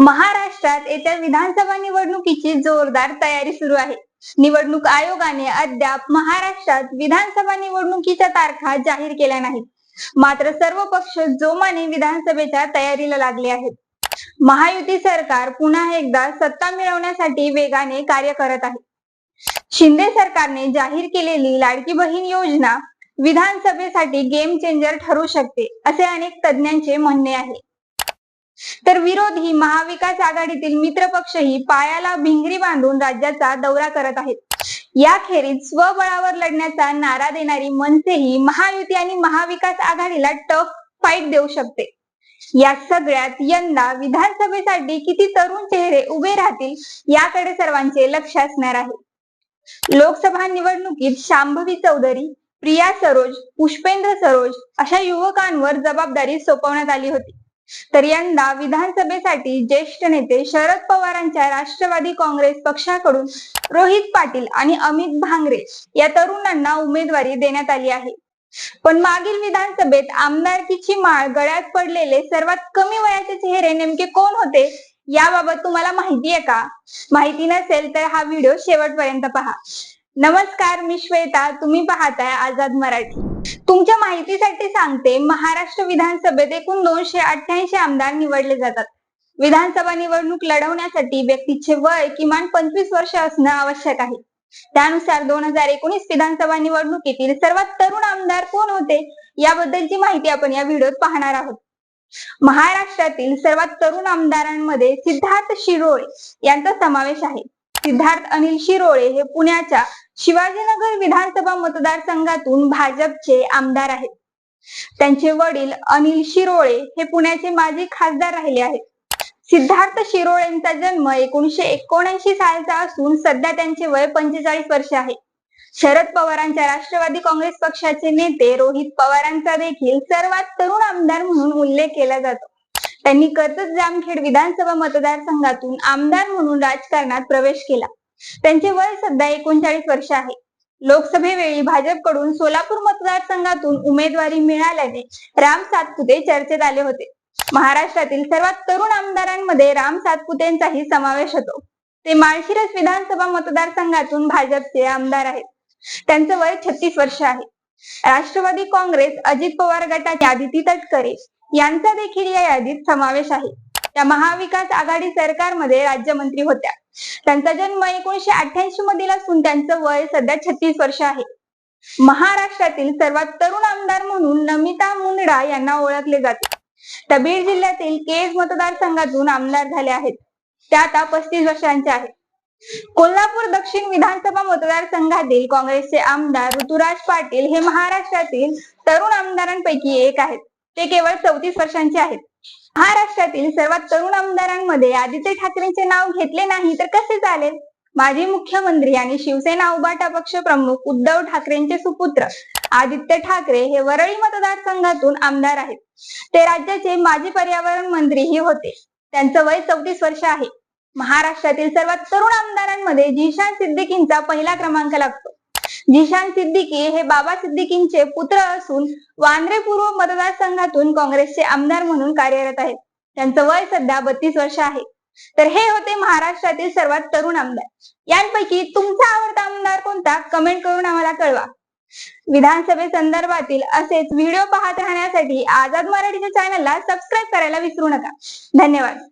महाराष्ट्रात येत्या विधानसभा निवडणुकीची जोरदार तयारी सुरू आहे. निवडणूक आयोगाने अद्याप महाराष्ट्रात विधानसभा निवडणुकीच्या तारखा जाहीर केल्या नाहीत. मात्र सर्व पक्ष जोमाने विधानसभेच्या तयारीला लागले आहेत. महायुती सरकार पुन्हा एकदा सत्ता मिळवण्यासाठी वेगाने कार्य करत आहे. शिंदे सरकारने जाहीर केलेली लाडकी बहीण योजना विधानसभेसाठी गेम चेंजर ठरू शकते असे अनेक तज्ञांचे म्हणणे आहे. तर विरोधी महाविकास आघाडीतील मित्रपक्षही पायाला भिंगरी बांधून राज्याचा दौरा करत आहेत. याखेरीज स्वबळावर लढण्याचा नारा देणारी मनसेही महायुती आणि महाविकास आघाडीला टफ फाईट देऊ शकते. या सगळ्यात यंदा विधानसभेसाठी किती तरुण चेहरे उभे राहतील याकडे सर्वांचे लक्ष असणार आहे. लोकसभा निवडणुकीत शांभवी चौधरी प्रिया सरोज पुष्पेंद्र सरोज अशा युवकांवर जबाबदारी सोपवण्यात आली होती. तर यंदा विधानसभेसाठी ज्येष्ठ नेते शरद पवारांच्या राष्ट्रवादी काँग्रेस पक्षाकडून रोहित पाटील आणि अमित भांगरे या तरुणांना उमेदवारी देण्यात आली आहे. पण मागील विधानसभेत आमदारकीची माळ गळ्यात पडलेले सर्वात कमी वयाचे चेहरे नेमके कोण होते याबाबत तुम्हाला माहिती आहे का? माहिती नसेल तर हा व्हिडिओ शेवटपर्यंत पहा. नमस्कार मी श्वेता. तुम्ही पाहताय आझाद मराठी. तुमच्या माहितीसाठी सांगते महाराष्ट्र विधानसभेत एकूण दोनशे अठ्ठ्याऐंशी आमदार निवडले जातात. विधानसभा निवडणूक लढवण्यासाठी व्यक्तीचे वय किमान पंचवीस वर्ष असणं आवश्यक आहे. त्यानुसार दोन हजार एकोणीस विधानसभा निवडणुकीतील सर्वात तरुण आमदार कोण होते याबद्दलची माहिती आपण या व्हिडिओत पाहणार आहोत. महाराष्ट्रातील सर्वात तरुण आमदारांमध्ये सिद्धार्थ शिरोळे यांचा समावेश आहे. सिद्धार्थ अनिल शिरोळे हे पुण्याच्या शिवाजीनगर विधानसभा मतदारसंघातून भाजपचे आमदार आहेत. त्यांचे वडील अनिल शिरोळे हे पुण्याचे माजी खासदार राहिले आहेत. सिद्धार्थ शिरोळेंचा जन्म एकोणीशे एकोणऐंशी सालचा असून सध्या त्यांचे वय पंचेचाळीस वर्ष आहे. शरद पवारांच्या राष्ट्रवादी काँग्रेस पक्षाचे नेते रोहित पवारांचा देखील सर्वात तरुण आमदार म्हणून उल्लेख केला जातो. त्यांनी कर्जत जामखेड विधानसभा मतदारसंघातून आमदार म्हणून राजकारणात प्रवेश केला. त्यांचे वय सध्या एकोणचाळीस वर्ष आहे. लोकसभेवेळी भाजपकडून सोलापूर मतदारसंघातून उमेदवारी मिळाल्याने राम सातपुते चर्चेत आले होते. महाराष्ट्रातील सर्वात तरुण आमदारांमध्ये राम सातपुतेंचाही समावेश होतो. ते माळशिरस विधानसभा मतदारसंघातून भाजपचे आमदार आहेत. त्यांचं वय छत्तीस वर्ष आहे. राष्ट्रवादी काँग्रेस अजित पवार गटाच्या आदिती तटकरे यांचा देखील या यादीत समावेश आहे. त्या महाविकास आघाडी सरकारमध्ये राज्यमंत्री होत्या. त्यांचा जन्म एकोणीशे अठ्ठ्याऐंशी मधील असून त्यांचं वय सध्या छत्तीस वर्ष आहे. महाराष्ट्रातील सर्वात तरुण आमदार म्हणून नमिता मुंदडा यांना ओळखले जाते. त्या बीड जिल्ह्यातील केज मतदारसंघातून आमदार झाले आहेत. त्या आता पस्तीस वर्षांच्या आहेत. कोल्हापूर दक्षिण विधानसभा मतदारसंघातील काँग्रेसचे आमदार ऋतुराज पाटील हे महाराष्ट्रातील तरुण आमदारांपैकी एक आहेत. ते केवळ चौतीस वर्षांचे आहेत. महाराष्ट्रातील सर्वात तरुण आमदारांमध्ये आदित्य ठाकरेंचे नाव घेतले नाही तर कसे चालेल? माजी मुख्यमंत्री आणि शिवसेना उभाटा पक्ष प्रमुख उद्धव ठाकरेंचे सुपुत्र आदित्य ठाकरे हे वरळी मतदारसंघातून आमदार आहेत. ते राज्याचे माजी पर्यावरण मंत्रीही होते. त्यांचं वय चौतीस वर्ष आहे. महाराष्ट्रातील सर्वात तरुण आमदारांमध्ये जिशान सिद्दीकींचा पहिला क्रमांक लागतो. जिशान सिद्दीकी हे बाबा सिद्दीकींचे पुत्र असून वांद्रे पूर्व मतदारसंघातून काँग्रेसचे आमदार म्हणून कार्यरत आहेत. त्यांचं वय सध्या बत्तीस वर्ष आहे. तर हे होते महाराष्ट्रातील सर्वात तरुण आमदार. यांपैकी तुमचा आवडता आमदार कोणता? कमेंट करून आम्हाला कळवा. विधानसभे संदर्भातील असेच व्हिडिओ पाहत राहण्यासाठी आझाद मराठीच्या चॅनलला सबस्क्राईब करायला विसरू नका. धन्यवाद.